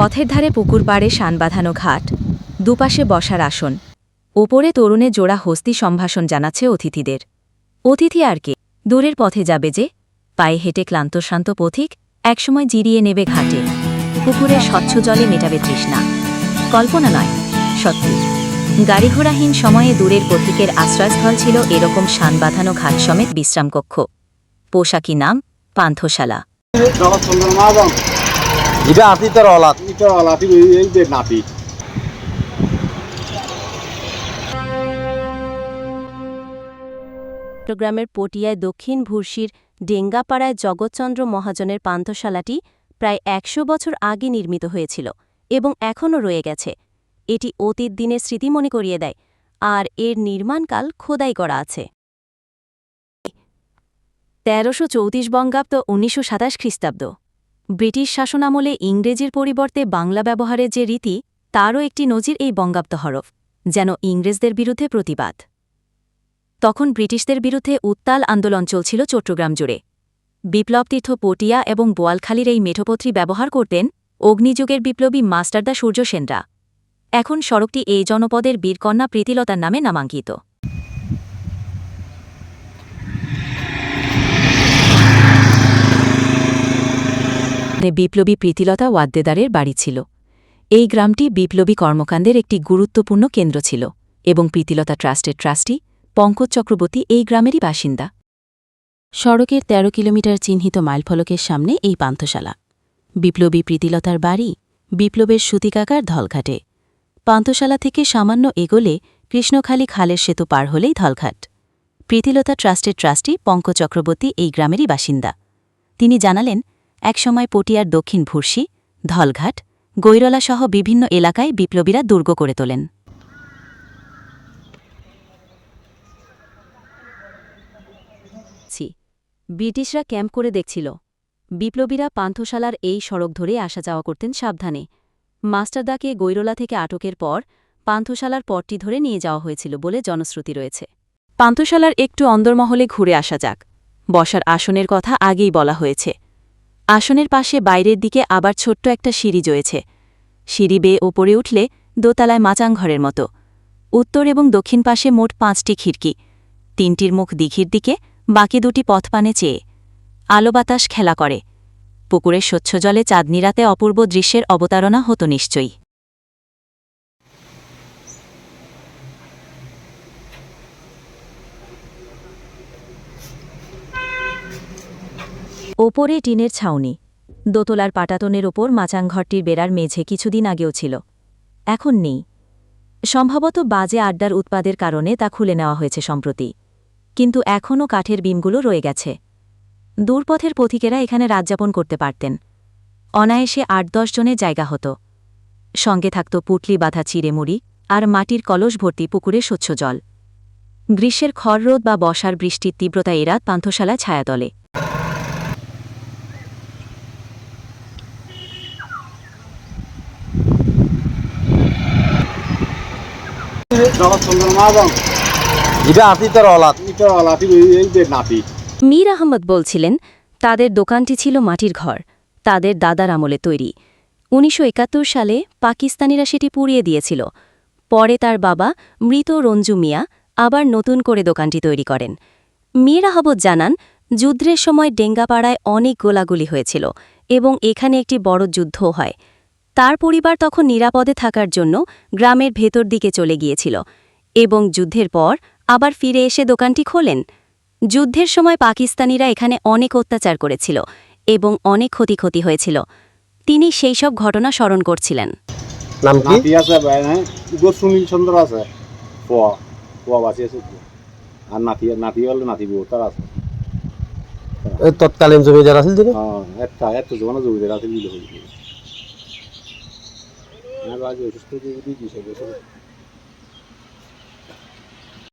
পথের ধারে পুকুর পাড়ে শান বাঁধানো ঘাট, দুপাশে বসার আসন। ওপরে তরুণে জোড়া হস্তি সম্ভাষণ জানাচ্ছে অতিথিদের। অতিথি আর কে? দূরের পথে যাবে যে? পায়ে হেঁটে ক্লান্তশ্রান্ত পথিক একসময় জিরিয়ে নেবে ঘাটে। পুকুরের স্বচ্ছ জলে মেটাবে তৃষ্ণা। কল্পনা নয়, সত্যি। গাড়ি ঘোড়াহীন সময়ে দূরের পথিকের আশ্রয়স্থল ছিল এরকম শান বাঁধানো ঘাট সমেত বিশ্রামকক্ষ। পোশাকি নাম পান্থশালা। এটা আতিতের অলাত। এটা লাঠি এই যে নাপি চট্টগ্রামের পটিয়ায় দক্ষিণ ভুরসির ডেঙ্গাপাড়ায় জগৎচন্দ্র মহাজনের পান্থশালাটি প্রায় একশো বছর আগে নির্মিত হয়েছিল এবং এখনও রয়ে গেছে। এটি অতীত দিনের স্মৃতি মনে করিয়ে দেয় আর এর নির্মাণকাল খোদাই করা আছে। তেরোশো চৌত্রিশ বঙ্গাব্দ উনিশশো সাতাশ খ্রিস্টাব্দ। ব্রিটিশ শাসনামলে ইংরেজির পরিবর্তে বাংলা ব্যবহারের যে রীতি, তারও একটি নজির এই বঙ্গাব্দ হরফ, যেন ইংরেজদের বিরুদ্ধে প্রতিবাদ। তখন ব্রিটিশদের বিরুদ্ধে উত্তাল আন্দোলন চলছিল চট্টগ্রাম জুড়ে। বিপ্লবতীর্থ পটিয়া এবং বোয়ালখালীর এই মেঠোপত্রী ব্যবহার করতেন অগ্নিযুগের বিপ্লবী মাস্টারদা সূর্য সেনরা এখন সড়কটি এই জনপদের বীরকন্যা প্রীতিলতার নামে নামাঙ্কিত। বিপ্লবী প্রীতিলতা ওয়াদ্দেদারের বাড়ি ছিল। এই গ্রামটি বিপ্লবী কর্মকাণ্ডের একটি গুরুত্বপূর্ণ কেন্দ্র ছিল এবং প্রীতিলতা ট্রাস্টের ট্রাস্টি পঙ্কজ চক্রবর্তী এই গ্রামেরই বাসিন্দা। সড়কের ১৩ কিলোমিটার চিহ্নিত মাইলফলকের সামনে এই পান্থশালা। বিপ্লবী প্রীতিলতার বাড়ি বিপ্লবের সুতিকাকার ধলঘাটে। পান্থশালা থেকে সামান্য এগোলে কৃষ্ণখালী খালের সেতু পার হলেই ধলঘাট। প্রীতিলতা ট্রাস্টের ট্রাস্টি পঙ্কজ চক্রবর্তী এই গ্রামেরই বাসিন্দা। তিনি জানালেন একসময় পটিয়ার দক্ষিণ ভুরসি ধলঘাট, গৈরলাসহ বিভিন্ন এলাকায় বিপ্লবীরা দুর্গ করে তোলেন। ব্রিটিশরা ক্যাম্প করে দেখছিল। বিপ্লবীরা পান্থশালার এই সড়ক ধরে আসা যাওয়া করতেন সাবধানে। মাস্টারদাকে গৈরলা থেকে আটকের পর পান্থশালার পথটি ধরে নিয়ে যাওয়া হয়েছিল বলে জনশ্রুতি রয়েছে। পান্থশালার একটু অন্দরমহলে ঘুরে আসা যাক। বসার আসনের কথা আগেই বলা হয়েছে। আসনের পাশে বাইরের দিকে আবার ছোট্ট একটা সিঁড়ি জয়েছে। সিঁড়ি বেয়ে ওপরে উঠলে দোতলায় মাচাংঘরের মতো। উত্তর এবং দক্ষিণ পাশে মোট পাঁচটি খিড়কি। তিনটির মুখ দিঘির দিকে, বাকি দুটি পথ পানে চেয়ে। আলো বাতাস খেলা করে। পুকুরের স্বচ্ছ জলে চাঁদনি রাতে অপূর্ব দৃশ্যের অবতারণা হতো নিশ্চয়ই। ওপরে টিনের ছাউনি। দোতলার পাটাতনের ওপর মাচাংঘরটির বেড়ার মেঝে কিছুদিন আগেও ছিল। এখন নেই। সম্ভবত বাজে আড্ডার উৎপাদের কারণে তা খুলে নেওয়া হয়েছে সম্প্রতি। কিন্তু এখনও কাঠের বিমগুলো রয়ে গেছে। দূরপথের পথিকেরা এখানে রাতযাপন করতে পারতেন। অনায়াসে আট দশ জনের জায়গা হতো। সঙ্গে থাকত পুটলি বাঁধা চিড়েমুড়ি আর মাটির কলস ভর্তি পুকুরে স্বচ্ছ জল। গ্রীষ্মের খররোদ বা বসার বৃষ্টির তীব্রতা এরাত পান্থশালা ছায়াতলে। মীর আহমদ বলছিলেন, তাদের দোকানটি ছিল মাটির ঘর, তাদের দাদার আমলে তৈরি। উনিশশো একাত্তর সালে পাকিস্তানিরা সেটি পুড়িয়ে দিয়েছিল। পরে তার বাবা মৃত রঞ্জু মিয়া আবার নতুন করে দোকানটি তৈরি করেন। মীর আহমদ জানান, যুদ্ধের সময় ডেঙ্গাপাড়ায় অনেক গোলাগুলি হয়েছিল এবং এখানে একটি বড় যুদ্ধও হয়। তার পরিবার তখন নিরাপদে থাকার জন্য গ্রামের ভেতর দিকে চলে গিয়েছিল এবং যুদ্ধের পর আবার ফিরে এসে দোকানটি খোলেন। যুদ্ধের সময় পাকিস্তানিরা এখানে অনেক অত্যাচার করেছিল এবং অনেক ক্ষতি ক্ষতি হয়েছিল। তিনি সেই সব ঘটনা স্মরণ করছিলেন। নাম কি? আছে হ্যাঁ? সুনীল চন্দ্র আছে। পোয়া পোয়া বাঁচি আছে। আর নাতি নাতি হলে নাতি বউ তার আছে। তৎকালীন জমিদার আছিল যে হ্যাঁ একটা একটা জমানো জমিদার আছে মিলে হয়ে গেছে হ্যাঁ বাজে অসুস্থ দিয়ে দিয়েছে